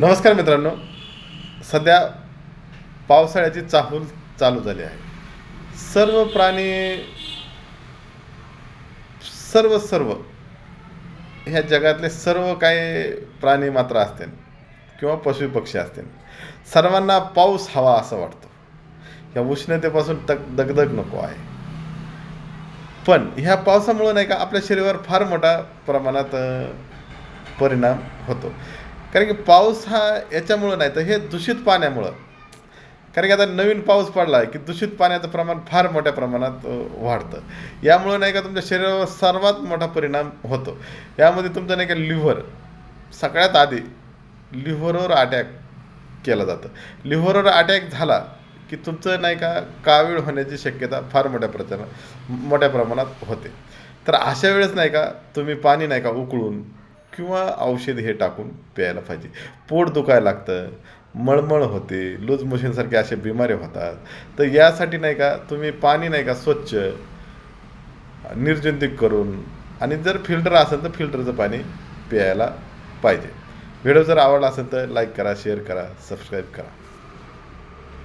नमस्कार मित्रांनो. सध्या पावसाळ्याची चाहूल चालू झाली आहे. सर्व प्राणी सर्व सर्व ह्या जगातले सर्व काही प्राणी मात्र असतील किंवा पशु पक्षी असतील. सर्वांना पाऊस हवा असं वाटतं. या उष्णतेपासून तक दगदग नको आहे. पण ह्या पावसामुळं नाही का आपल्या शरीरावर फार मोठा प्रमाणात परिणाम होतो. कारण की पाऊस हा याच्यामुळं नाही तर हे दूषित पाण्यामुळं. कारण की आता नवीन पाऊस पडला आहे की दूषित पाण्याचं प्रमाण फार मोठ्या प्रमाणात वाढतं. यामुळं नाही का तुमच्या शरीरावर सर्वात मोठा परिणाम होतो. यामध्ये तुमचं नाही का लिव्हर सगळ्यात आधी लिव्हरवर अटॅक केला जातं. लिव्हरवर अटॅक झाला की तुमचं नाही का कावीळ होण्याची शक्यता फार मोठ्या प्रमाणात मोठ्या प्रमाणात होते. तर अशा वेळेस नाही का तुम्ही पाणी नाही का उकळून किंवा औषध हे टाकून प्यायला पाहिजे. पोट दुखायला लागतं मळमळ होते लूज मोशनसारखे असे बिमाऱ्या होतात. तर यासाठी नाही का तुम्ही पाणी नाही का स्वच्छ निर्जंतुक करून आणि जर फिल्टर असेल तर फिल्टरचं पाणी प्यायला पाहिजे. व्हिडिओ जर आवडला असेल तर लाईक करा शेअर करा सबस्क्राईब करा.